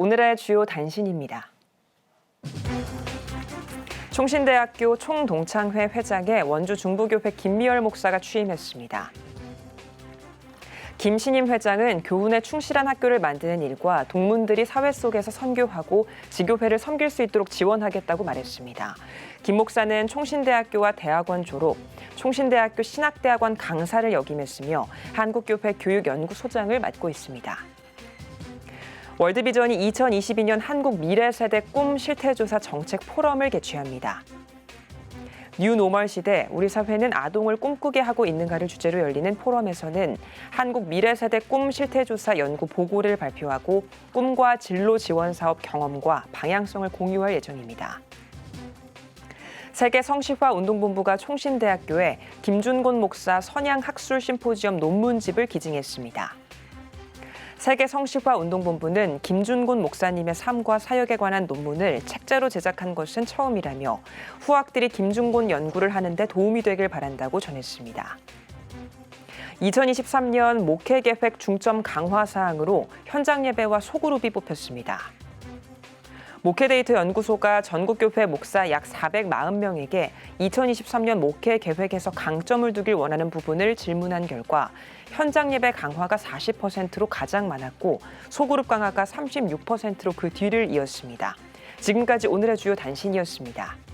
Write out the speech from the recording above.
오늘의 주요 단신입니다. 총신대학교 총동창회 회장에 원주 중부교회 김미열 목사가 취임했습니다. 김신임 회장은 교훈에 충실한 학교를 만드는 일과 동문들이 사회 속에서 선교하고 지교회를 섬길 수 있도록 지원하겠다고 말했습니다. 김 목사는 총신대학교와 대학원 졸업, 총신대학교 신학대학원 강사를 역임했으며 한국교회 교육연구소장을 맡고 있습니다. 월드비전이 2022년 한국 미래 세대 꿈 실태조사 정책 포럼을 개최합니다. 뉴노멀 시대 우리 사회는 아동을 꿈꾸게 하고 있는가를 주제로 열리는 포럼에서는 한국 미래 세대 꿈 실태조사 연구 보고를 발표하고 꿈과 진로 지원 사업 경험과 방향성을 공유할 예정입니다. 세계 성시화 운동본부가 총신대학교에 김준곤 목사 선양 학술 심포지엄 논문집을 기증했습니다. 세계 성시화 운동본부는 김준곤 목사님의 삶과 사역에 관한 논문을 책자로 제작한 것은 처음이라며 후학들이 김준곤 연구를 하는데 도움이 되길 바란다고 전했습니다. 2023년 목회 계획 중점 강화 사항으로 현장 예배와 소그룹이 뽑혔습니다. 목회데이트 연구소가 전국교회 목사 약 440명에게 2023년 목회 계획에서 강점을 두길 원하는 부분을 질문한 결과 현장 예배 강화가 40%로 가장 많았고 소그룹 강화가 36%로 그 뒤를 이었습니다. 지금까지 오늘의 주요 단신이었습니다.